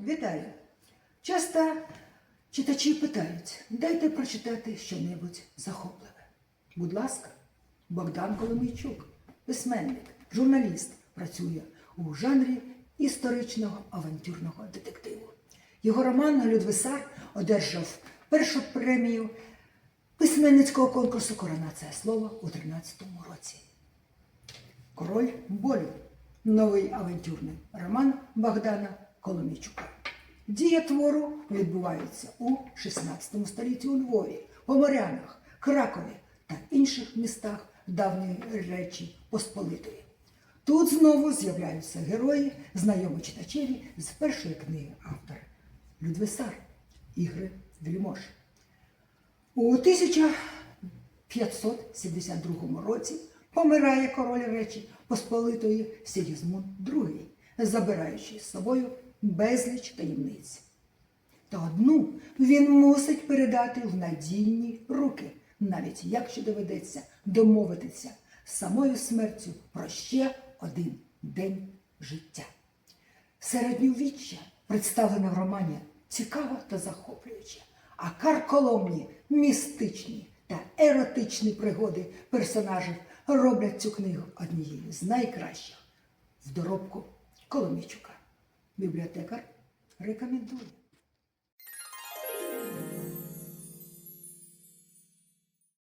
Вітаю! Часто читачі питають, дайте прочитати щонебудь захопливе. Будь ласка, Богдан Коломийчук, письменник, журналіст, працює у жанрі історичного авантюрного детективу. Його роман Людвисар одержав першу премію письменницького конкурсу Коронація слова у 13-му році. Король болю. Новий авантюрний роман Богдана Коломійчука. Дія твору відбувається у 16 столітті у Львові, Поморянах, Кракові та інших містах давньої Речі Посполитої. Тут знову з'являються герої, знайомі читачеві з першої книги автора Людвисар Ігри Вельмож. У 1572 році помирає король Речі Посполитої Сігізмунд II, забираючи з собою безліч таємниць. Та одну він мусить передати в надійні руки, навіть якщо доведеться домовитися з самою смертю про ще один день життя. Середньовіччя, представлене в романі, цікаво та захоплююче, а карколомні, містичні та еротичні пригоди персонажів роблять цю книгу однією з найкращих в доробку Коломійчука. Бібліотекар рекомендує.